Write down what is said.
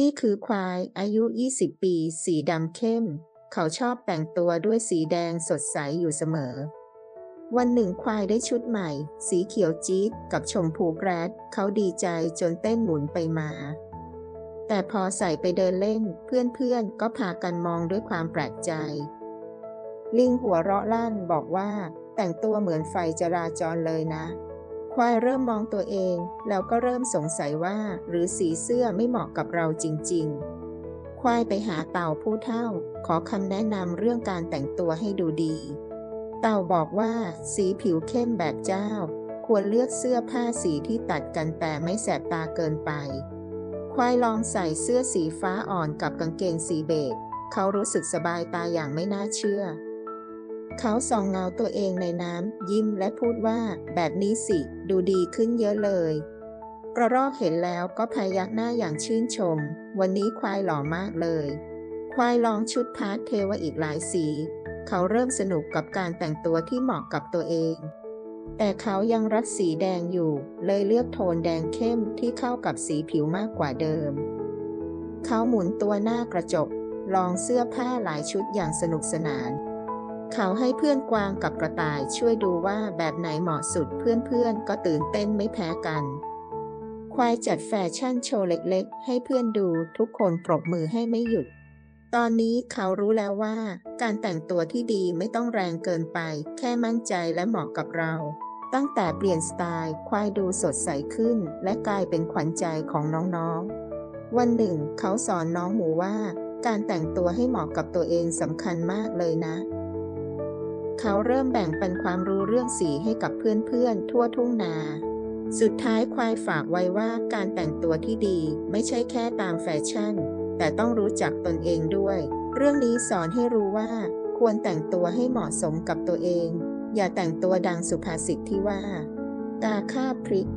นี่คือควายอายุ 20 ปี สีดำเข้ม เขาชอบแต่งตัวด้วยสีแดงสดใสอยู่เสมอ วันหนึ่งควายได้ชุดใหม่ สีเขียวจี๊ดกับชมพูแกรดเขาดีใจจนเต้นหมุนไปมา แต่พอใส่ไปเดินเล่นเพื่อนๆก็พากันมองด้วยความแปลกใจ ลิงหัวเราะลั่นบอกว่า แต่งตัวเหมือนไฟจราจรเลยนะ ควายเริ่มมองตัวเอง แล้วก็เริ่มสงสัยว่า หรือสีเสื้อไม่เหมาะกับเราจริง ๆ ควายไปหาเต่าผู้เฒ่า ขอคำแนะนำเรื่องการแต่งตัวให้ดูดี เต่าบอกว่า สีผิวเข้มแบบเจ้า ควรเลือกเสื้อผ้าสีที่ตัดกันแต่ไม่แสบตาเกินไป ควายลองใส่เสื้อสีฟ้าอ่อนกับกางเกงสีเบจเขารู้สึกสบายตาอย่างไม่น่าเชื่อ เขาส่องเงาตัวเองในน้ำยิ้มและพูดว่า แบบนี้สิ ดูดีขึ้นเยอะเลย กระรอกเห็นแล้วก็พยักหน้าอย่างชื่นชม วันนี้ควายหล่อมากเลย ควายลองชุดพาสเทลอีกหลายสี เขาเริ่มสนุกกับการแต่งตัวที่เหมาะกับตัวเอง แต่เขายังรักสีแดงอยู่ เลยเลือกโทนแดงเข้มที่เข้ากับสีผิวมากกว่าเดิม เขาหมุนตัวหน้ากระจก ลองเสื้อผ้าหลายชุดอย่างสนุกสนาน เขาให้เพื่อนกวางกับกระต่ายช่วยดูว่าแบบไหนเหมาะสุดเพื่อนๆ ก็ตื่นเต้นไม่แพ้กัน ควายจัดแฟชั่นโชว์เล็กๆ ให้เพื่อนดูทุกคนปรบมือให้ไม่หยุด ตอนนี้เขารู้แล้วว่า การแต่งตัวที่ดีไม่ต้องแรงเกินไป แค่มั่นใจและเหมาะกับเรา ตั้งแต่เปลี่ยนสไตล์ควายดูสดใสขึ้น และกลายเป็นขวัญใจของน้องๆ วันหนึ่ง เขาสอนน้องหมูว่า การแต่งตัวให้เหมาะกับตัวเองสำคัญมากเลยนะ เขาเริ่มแบ่งปันความรู้เรื่องสีให้กับเพื่อนๆ ทั่วทุ่งนา สุดท้ายควายฝากไว้ว่าการแต่งตัวที่ดีไม่ใช่แค่ตามแฟชั่น แต่ต้องรู้จักตนเองด้วย เรื่องนี้สอนให้รู้ว่า ควรแต่งตัวให้เหมาะสมกับตัวเอง อย่าแต่งตัวดังสุภาษิตที่ว่า ตาข้าพริก